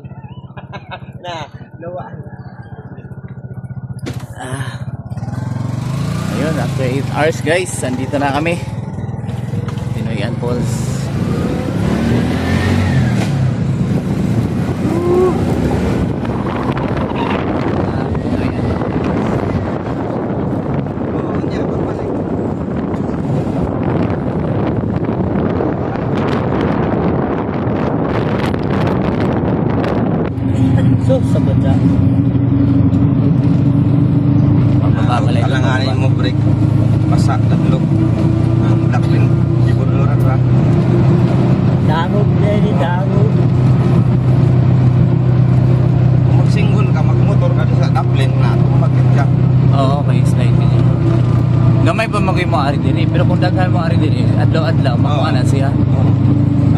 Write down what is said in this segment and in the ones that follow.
na, luwa. Ah. Ayun, after 8 hours guys, andito na kami. Pinoyan Falls. Ah, Pinoyan. Oo, niya, pagbalik. So, sabot na. Papabalik. Alanganin mo break. Pasak na blok. Ang laklin. Ibuluran ra. Dangog na ni dangog. Kung magsinggol ka, magmotor ka sa laklin na, tumakit ka. Oo, okay, slide din yun. Gamay pa magay mo ari din eh. Pero kung daghan mo ari din eh, adlaw-adlaw, makuha na siya. Oo.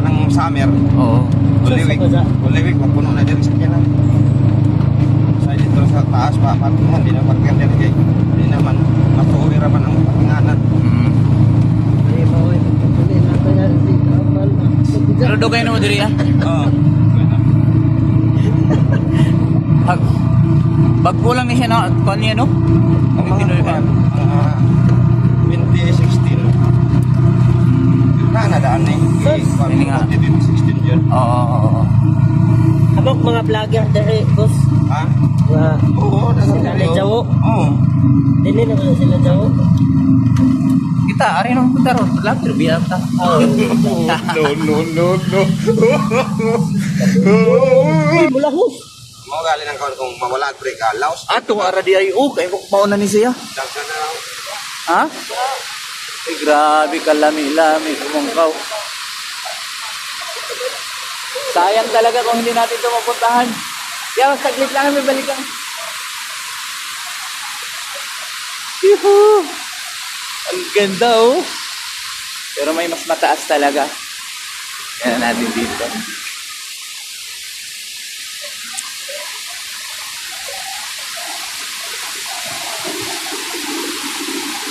Anong summer, Oo. Uliwik. Uliwik, mapuno na dyan sa kinan. Sa dito sa taas pa, patungan, di na pagkan dyan kay. Di naman, matuwi raman ang patinganan. Mm. Pero do kayo na mo diri ah. Oo. Pag Bagko lang ni siya na kuan niya no? Ang mga Pinoy Na, nadaan ni. Kuwan, Hindi nga. 2016 yun. Oo, oo, oo. Abok mga vlogger dere, boss. Ha? Nga, Oo, nadaan Sila ni. Jawo? Oo. dili na ba sila daw? Kita ari nang punta ron. Lapir biya ta. Oh. No, no, no, no. Mula ho. Mo gali ng kawan kung mawala break, ah, laos. Ato ara di ay o kay ko mauna ni siya. Na raw. Ha? Ay, grabe kalami-lami kumungkaw. Sayang talaga kung hindi natin ito mapuntahan. Kaya saglit lang kami balikan. Yuhu! Ang ganda oh. Pero may mas mataas talaga. Yan natin dito.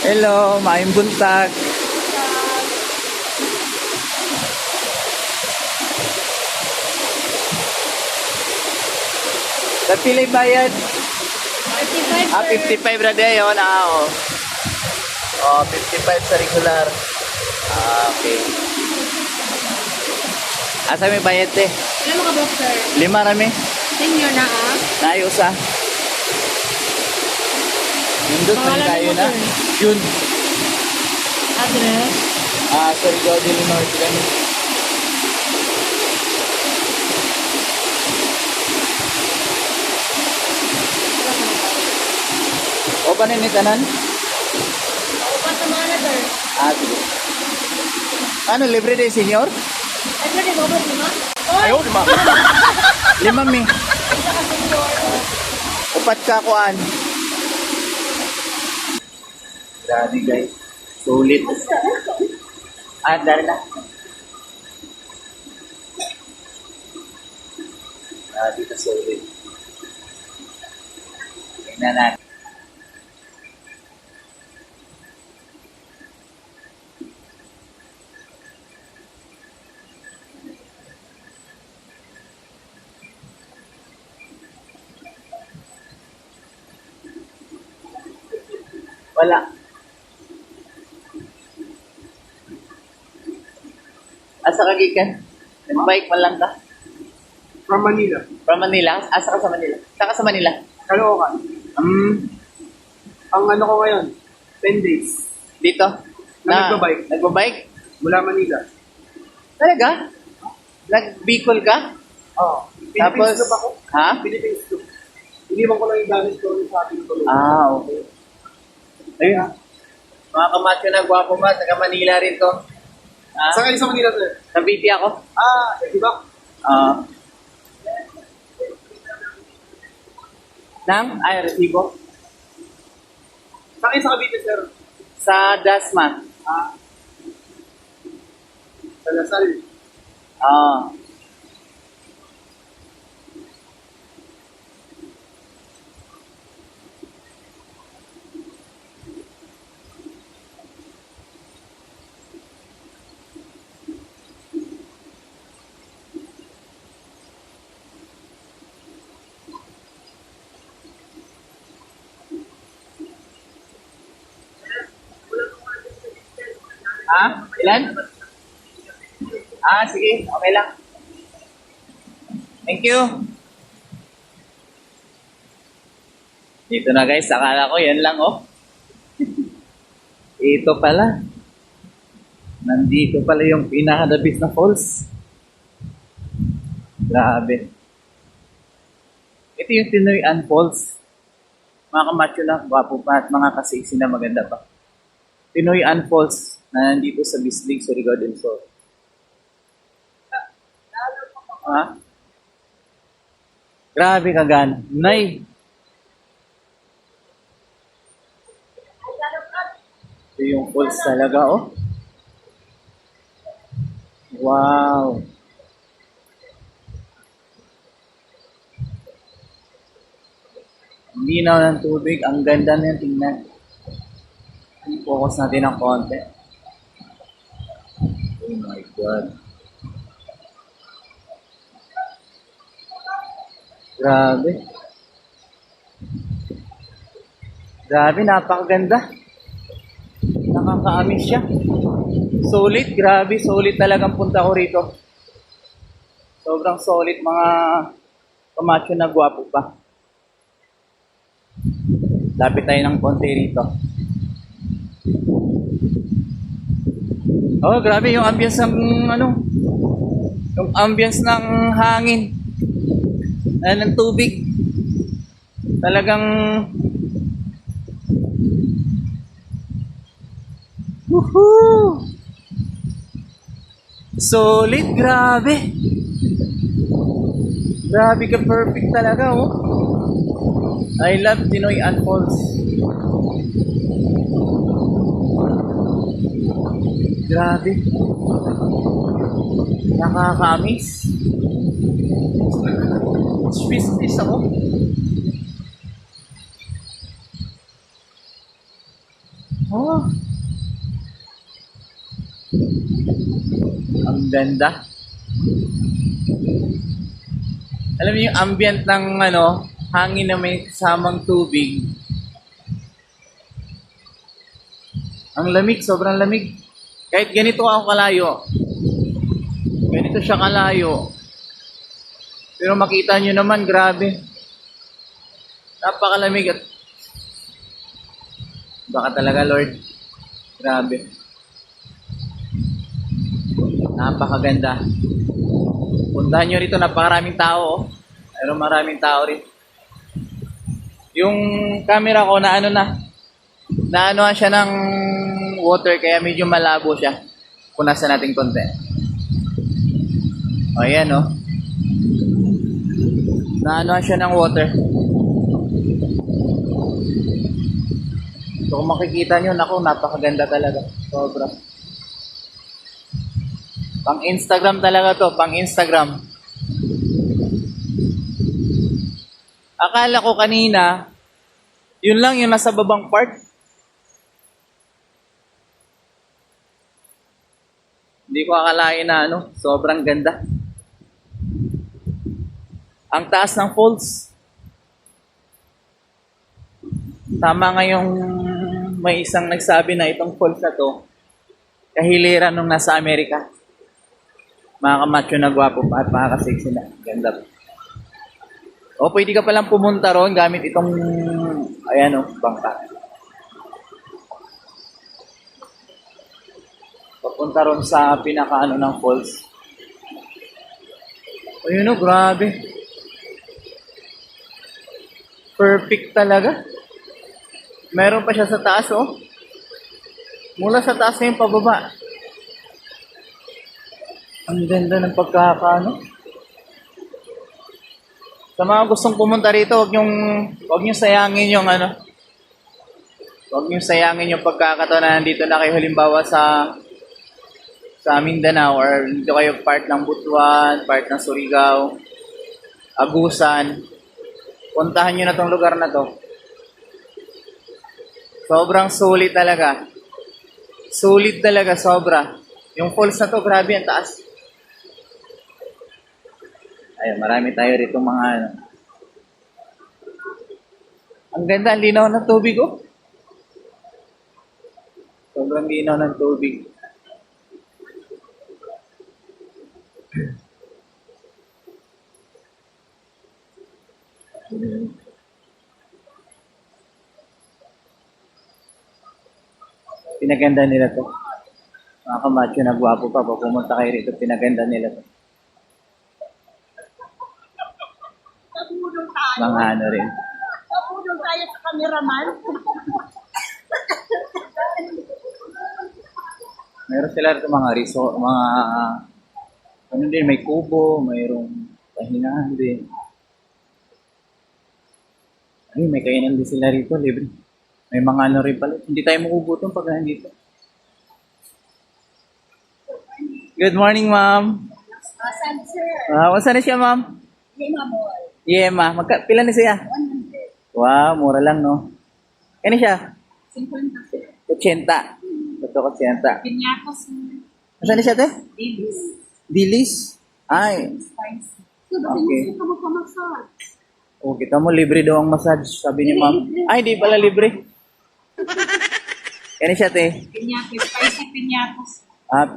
Hello, maayong buntag. Sa pilay bayad? 35 Ah, 55 ra day yun. Ah, oh. Oh, 55 sa regular. Ah, okay. Asa may bayad te? Ilan mo ka boxer? Lima rami. Senior na ah. Nayo sa. Nindot na tayo na. sir? June. Address? Ah, sorry, Gaudi North kami. O pa ni tanan? Pa sa manager. Ah, sige. Ano, libre day senior? Ay, pwede ba ba lima? Ayaw, lima. lima mi. Upat ka kuan. Grabe guys. Sulit. Ah, dari na. Grabe ka sulit. Tingnan natin. Wala. Asa ka gikan? Nag-bike man lang ka? From Manila. From Manila? Asa ka sa Manila? Saan ka sa Manila? Caloocan. Um, Ang ano ko ngayon, 10 days. dito? Na nagbabike. Nagbabike? Mula Manila. Talaga? Nag-Bicol ka? Oo. Tapos, Philippines ako. ha? Philippines Loop. Iniwan ko lang yung damage ko sa ating tuloy. Ah, okay. Ayun. Mga kamacho na gwapo ma, taga Manila rin to. Ah, Saan kayo sa Manila, sir? sa BP ako. Ah, di ba? Ah. Nang? Ay, resibo. Saan kayo sa Cavite, sir? Sa Dasma. Ah. Sa Lasal. Ah. Ilan? Ah, sige. Okay lang. Thank you. Dito na guys, akala ko yan lang oh. Ito pala. Nandito pala yung pinakadabis na falls. Grabe. Ito yung Tinoyan Falls. Mga kamacho na, gwapo pa at mga kasiksi na maganda pa. Tinoyan Falls na nandito sa Bislig, Surigao del Sur. Ha? Grabe kagan. Nay. Ito yung falls talaga, oh. Wow. Ang linaw ng tubig. Ang ganda na yung tingnan. Focus natin ng konti. Oh my God. Grabe. Grabe, napakaganda. Nakakaamis siya. Solid, grabe. Solid talagang punta ko rito. Sobrang solid mga kamacho na gwapo pa. Lapit tayo ng konti rito. Oh, grabe yung ambience ng ano, yung ambience ng hangin, eh, ng tubig. Talagang Woohoo! Solid, grabe. Grabe ka perfect talaga, oh. I love Pinoy Falls. Grabe. Nakakamiss. Speechless ako. Oh. Ang ganda. Alam niyo yung ambient ng ano, hangin na may kasamang tubig. Ang lamig, sobrang lamig. Kahit ganito ako kalayo. Ganito siya kalayo. Pero makita nyo naman, grabe. Napakalamig at baka talaga, Lord. Grabe. Napakaganda. Puntahan nyo rito, napakaraming tao. Oh. Pero maraming tao rin. Yung camera ko na ano na, na ano siya ng water kaya medyo malabo siya. Punasan natin konti. O yan oh. Na ano siya ng water. So kung makikita nyo, naku, napakaganda talaga. Sobra. Pang Instagram talaga to, pang Instagram. Akala ko kanina, yun lang yung nasa babang part. Hindi ko akalain na ano, sobrang ganda. Ang taas ng falls. Tama nga yung may isang nagsabi na itong falls na to, kahiliran nung nasa Amerika. Mga kamacho na gwapo pa at kasexy na. Ganda. O pwede ka palang pumunta ron gamit itong, ayan o, bangka. Papunta ron sa pinakaano ng falls. Ayun o, grabe. Perfect talaga. Meron pa siya sa taas oh. Mula sa taas na yung pababa. Ang ganda ng pagkakaano. Sa mga gustong pumunta rito, huwag niyong, huwag niyong sayangin yung ano. Huwag niyong sayangin yung pagkakataon na nandito na kayo halimbawa sa sa Mindanao or dito kayo part ng Butuan, part ng Surigao, Agusan. Puntahan niyo na tong lugar na to. Sobrang sulit talaga. Sulit talaga, sobra. Yung falls na to, grabe ang taas. Ayun, marami tayo rito mga ano. Ang ganda, ang linaw ng tubig, oh. Sobrang linaw ng tubig. Pinaganda nila to. Mga kamacho na gwapo pa. Pag pumunta kayo rito, pinaganda nila to. Nabudol tayo. Mga ano rin. Nabudol tayo sa cameraman. Meron sila rito mga resort, mga ano din, may kubo, mayroong pahingahan din. Ay, may kainan din sila rito, libre. May mga ano rin pala. Hindi tayo magugutom pag nandito. Good morning, ma'am. Asan, sir? Ah, uh, na siya, ma'am? Lima boy. Yeah, ma. Magka, pila na siya? 100. Wow, mura lang, no? Kani siya? 50, sir. 80. Ito, 80. Pinyakos. Saan na siya, te? Davis. Dilis? Ay, Spicy. So, Okay. pamasad. Oh, kita mo, libre daw ang massage, sabi ni ma'am. Ay, di pala libre. Kani siya, te. Pinyakos. Spicy pinyakos. Ah,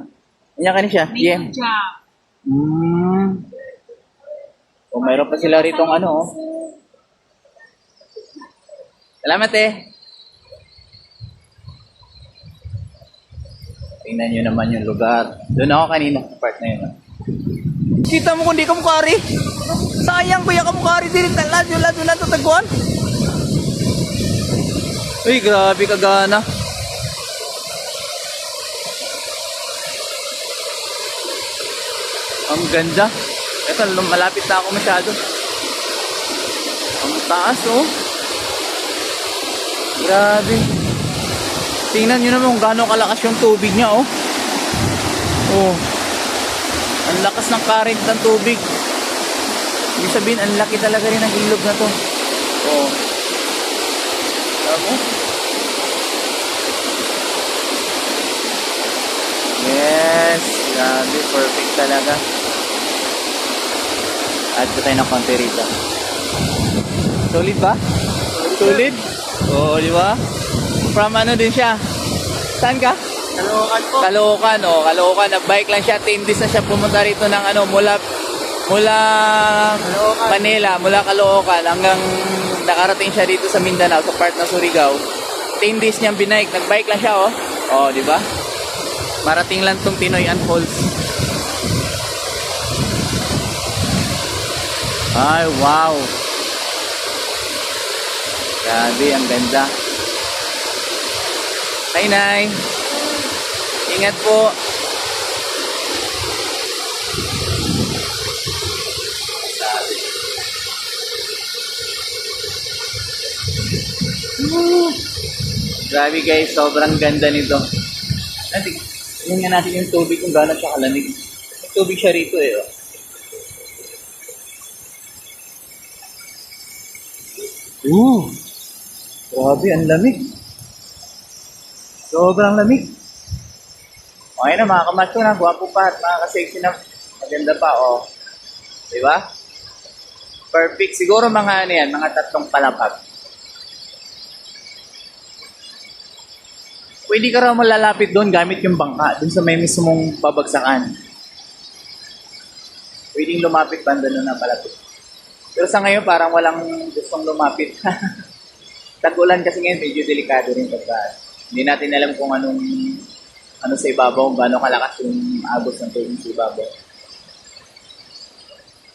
niya kani siya? Yeah. Job. Mm. Oh, mayroon pa sila rito ano, oh. Salamat, eh. Tingnan nyo naman yung lugar. Doon ako kanina sa part na yun. Kita mo kung di ka mukari. Sayang kuya ka mukari. Dili talad yung lado lado tagwan. Uy, grabe kagana. Ang ganda. Ito, malapit na ako masyado. Ang taas, oh. Grabe. Tingnan nyo naman kung gaano kalakas yung tubig niya, oh. Oh. Ang lakas ng current ng tubig. Ibig sabihin, ang laki talaga rin ng ilog na to. Oh. Tama? Yes. Grabe, perfect talaga. Add ko tayo ng konti rito. Solid ba? Solid? Oo, di ba? From ano din siya? Saan ka? Kalokan po. Caloocan, oh, Caloocan. Nag-bike lang siya. Tindis na siya pumunta rito ng ano, mula mula Manila, mula Caloocan hanggang nakarating siya dito sa Mindanao, sa part ng Surigao. Tindis niyang binike. Nag-bike lang siya, oh. Oh, di ba? Marating lang tong Pinoy Unfolds. Ay, wow. Grabe, ang ganda. Hi, Nay. Ingat po. Woo! Grabe guys, sobrang ganda nito. Nanti, tingnan natin yung tubig kung gaano siya kalamig. May tubig siya rito eh. Oh. Ooh! Grabe, ang lamig. Sobrang lamig. Okay na mga kamacho na, gwapo pa at mga ka-sexy na maganda pa, oh. Di ba? Perfect. Siguro mga ano yan, mga tatlong palapag. Pwede ka raw malalapit doon gamit yung bangka, doon sa may mismong babagsakan. Pwedeng lumapit banda doon na palapit. Pero sa ngayon parang walang gustong lumapit. Tag-ulan kasi ngayon medyo delikado rin pagka hindi natin alam kung anong ano sa ibabaw, gaano kalakas yung agos ng tubig sa ibabaw.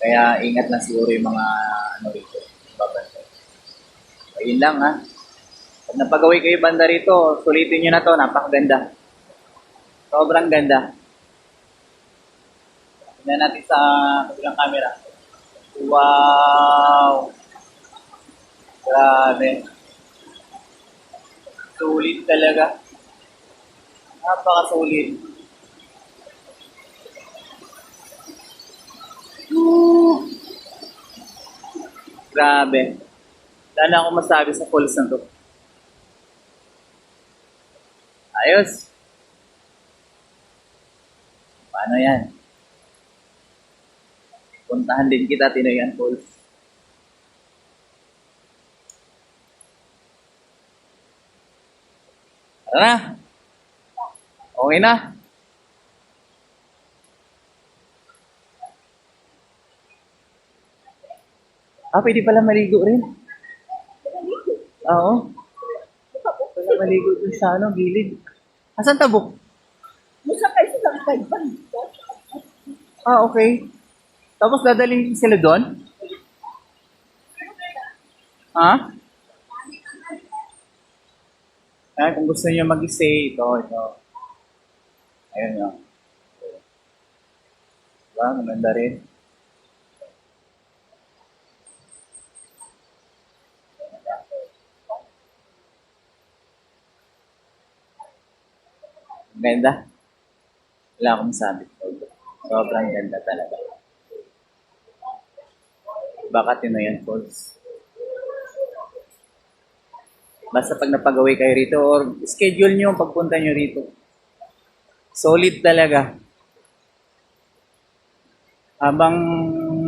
Kaya ingat lang siguro yung mga ano rito, babantay. Ayun lang ha. Pag napagawi kayo banda rito, sulitin nyo na to, napakaganda. Sobrang ganda. Tignan natin sa kabilang camera. Wow! Grabe. Sulit talaga. Napaka-sulit. Woo! Grabe. Wala na akong masabi sa falls na to. Ayos. Paano yan? Puntahan din kita, Tinoyan Falls. Tara na. Okay na. Ah, pwede pala maligo rin. Oo. Pwede maligo dun sa ano, gilid. Asan tabo? Musa kayo sa kaiban. Ah, okay. Tapos dadalhin sila doon? Ha? Huh? Ah, kung gusto niyo mag-stay, ito, ito. Ayun nga. Diba? Maganda rin. Ganda. Wala akong masabi. Sobrang ganda talaga. Baka Tinoyan Falls. Basta pag napag-away kayo rito or schedule nyo pagpunta nyo rito. Solid talaga. Habang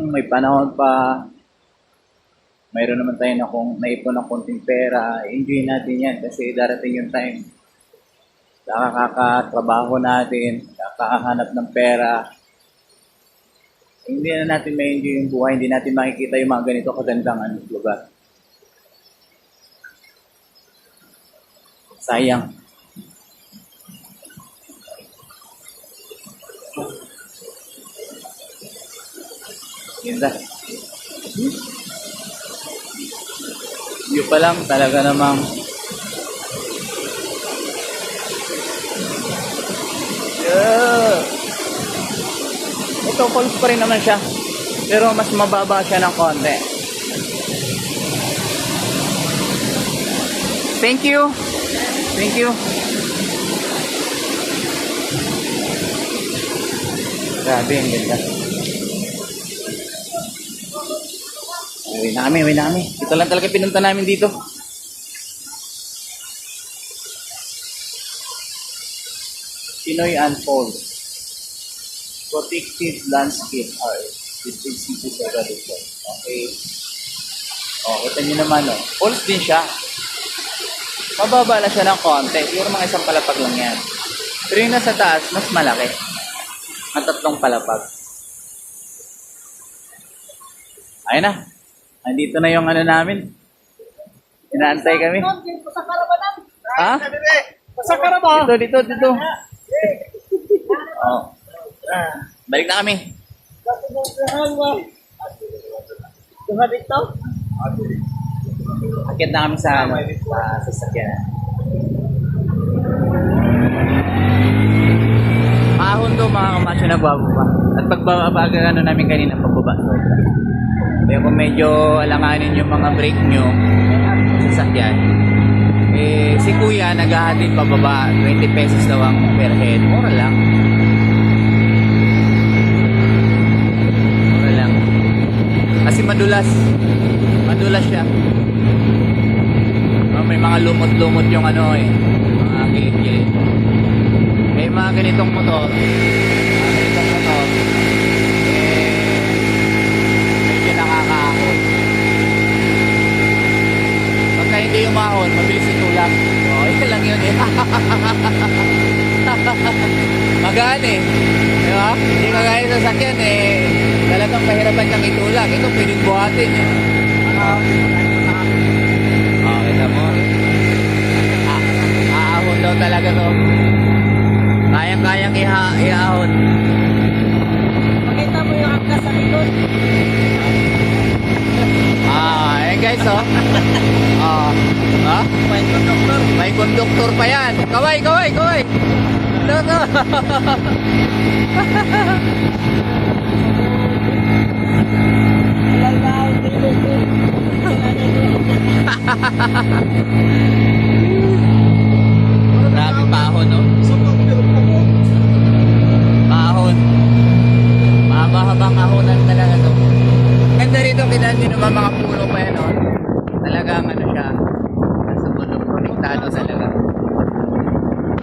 may panahon pa, mayroon naman tayo na kung naipon ng konting pera, enjoy natin yan kasi darating yung time. Nakakatrabaho natin, kakahanap ng pera, hindi na natin may enjoy yung buhay, hindi natin makikita yung mga ganito kagandang ano, lugar. Sayang. Ganda. View pa lang talaga namang Yeah. Ito, falls pa rin naman siya. Pero mas mababa siya ng konti. Thank you. Thank you. Grabe, ang ganda. Uwi na kami, uwi. Ito lang talaga pinunta namin dito. Pinoy Unfold. Protected Landscape Art. District City sa. Okay. O, kita nyo naman, oh. Falls din siya. Mababa lang siya ng konti. Siguro mga isang palapag lang yan. Pero yung nasa taas, mas malaki. Ang tatlong palapag. Ayun na. Nandito na yung ano namin. Inaantay kami. Sa karabanan. Ha? Sa karaba! Dito, dito, dito. Oh. Balik na kami. Diba dito? Akit na kami sa, ano, sa sasakyan. Ahon to mga kamasyo na bababa. At pagbaba ano namin kanina pagbaba. Kaya kung medyo alanganin yung mga brake nyo sa sasakyan, eh, si kuya naghahatid pababa. 20 pesos daw ang per head. Mura lang. Madulas. Madulas siya. Oh, may mga lumot-lumot yung ano eh. Mga gilid-gilid. May mga ganitong motor. Mga ganitong motor. Eh, medyo nakakaahon. Pagka hindi umahon, mabilis itulak. Oh, ito lang yun eh. Magaan eh. Di ba? Hindi kagaya sa sakyan eh. Mahirapan kang itulak. Ito pwedeng buhatin eh. Oh, kita mo. Ah, aahon daw talaga to. Kayang-kayang iha iahon. Pakita mo yung angkas sa likod. Ah, eh guys oh. Ah, ha? May conductor. May konduktor pa yan. Kaway, kaway, kaway. Ito, ito. Grabe pahon, no? Pahon. Mahaba-habang ahonan talaga to. Ganda rito, kita nyo naman mga puno pa yan, oh. Talagang ano siya, nasa bundok, protektado talaga.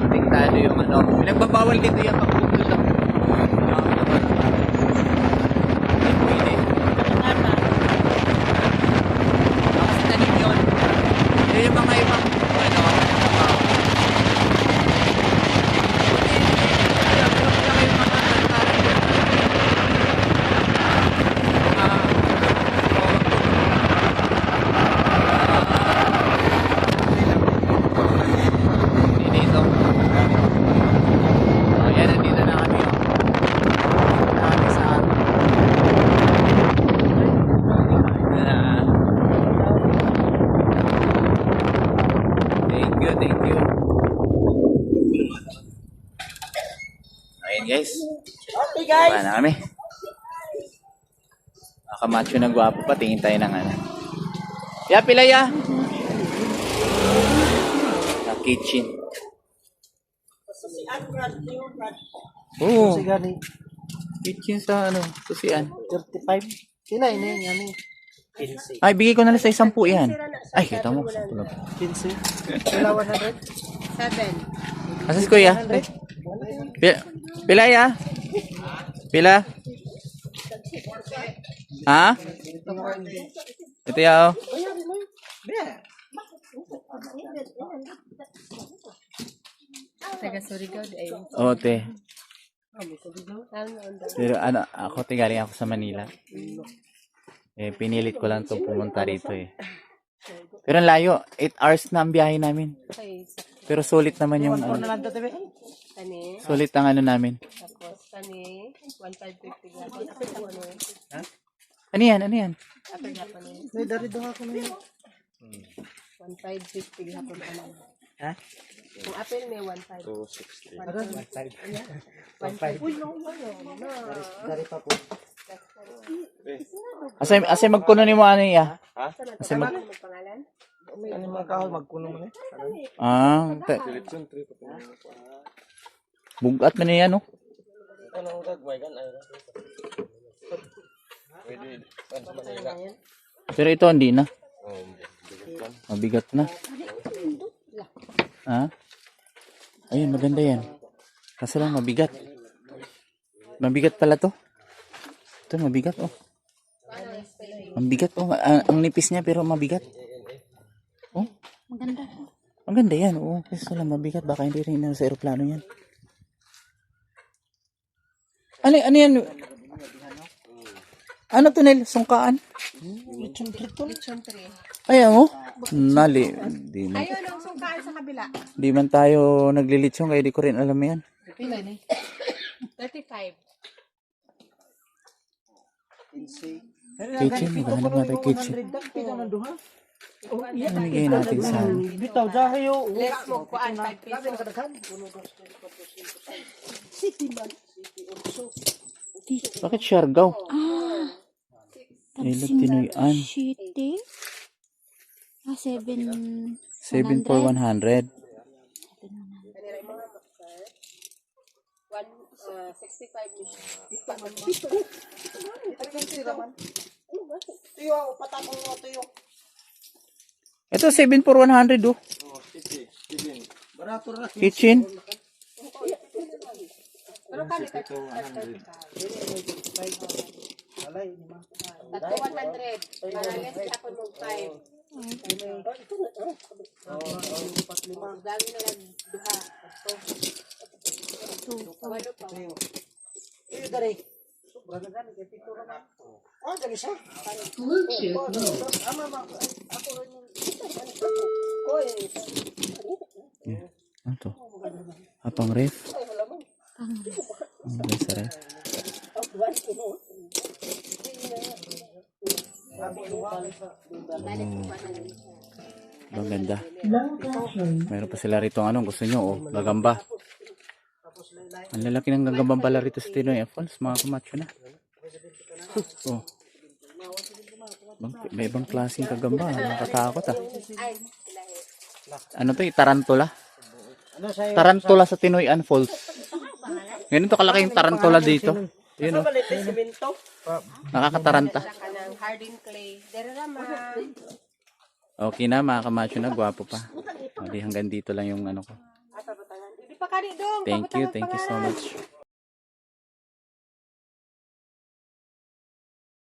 Protektado yung ano. Pinagbabawal dito yung pagpupul lang. Hindi pwede. Kasi tanim yun. Yun yung mga ibang, ano, uh, guys. Wala na kami. Nakamacho na gwapo pa. Tingin tayo ng ano. Ya, pila ya. Sa kitchen. Oo. gani. Kitchen sa ano. Susian. 35. Sila ini yan eh. 15. Ay, bigay ko na lang sa isang po yan. Ay, kita mo. Sampu lang. 15. Sila 100. Asas ko ya? Pila, pila ya? Pila? Ha? Ito ya oh. Taga Surigao ayun. Oo, te. Pero ano, ako te galing ako sa Manila. Eh, pinilit ko lang itong pumunta rito eh. Pero ang layo, 8 hours na ang biyahe namin. Pero sulit naman yung ano, sulit ang ano namin. Tapos kani 1550 gapon. Ano. Ano yan? Ano yan? Apil gapon ni. May dari ako na yun. 1550 gapon ano. Ha? Kung apil may 15. 260. Agan. 15. Uy, no, no, no. Dari pa po. Asay, asay magkuno ni mo ano ya? Asay mag... Ano pangalan? Ano mga kahoy magkuno mo ni? Ah, ta- bugat man yan, no? Gagawin kan? Pwede. Manila? Pero ito hindi na. Oh. Mabigat na. Ha? Ayun, maganda yan. Kaso lang mabigat. Mabigat pala to. Ito, mabigat, oh. Ang bigat, oh. Ang, ang nipis niya, pero mabigat. Oh. Maganda. Ang ganda yan, oh. Kaso lang mabigat. Baka hindi rin sa aeroplano yan. Ano, ano yan? Ano to, Nel? Sungkaan? Lechon tree. Oh. Nali. Di man, Ayun ang sungkaan sa kabila. di man tayo naglilitsyon, kaya di ko rin alam yan. Pila ni? 35. Kitchen, maghanap natin kitchen. Namigay natin sa... Bitaw dahayo. Less mo kuan 5 pesos. Bakit Siargao? Ilog Tinoyan. City. Ah, 7. 7 for 100. One, uh, 65 ni siya. Tuyo, patapong mo, tuyo. Ito 7 for 100 oh. Kitchen. Pero kani ka Alay. Tatlo 100. Para less gapon mo 5. Dami na lang duha. Walo pa. Tuyo, dari. Sobra na gani kay pito ra man. Oh, dari siya. Ano to? Ah, pang ref? Ang ref sa ref. Ang ganda. Meron pa sila rito anong gusto nyo oh, gagamba. Ang lalaki ng gagambang pala rito sa Tinoy Falls, mga kamacho na. oh. Bang, may ibang klaseng kagamba, nakatakot ah. Ano to, eh, tarantula? Sa Tarantula sa Tinoyan Falls. Ganito kalaking tarantula dito. Yun oh, Palit yung simento. nakakataranta. Saka ng hardened clay. Dere naman. Okay na, mga kamacho na, gwapo pa. O, di hanggang dito lang yung ano ko. Hindi dong. Thank you, thank you so much.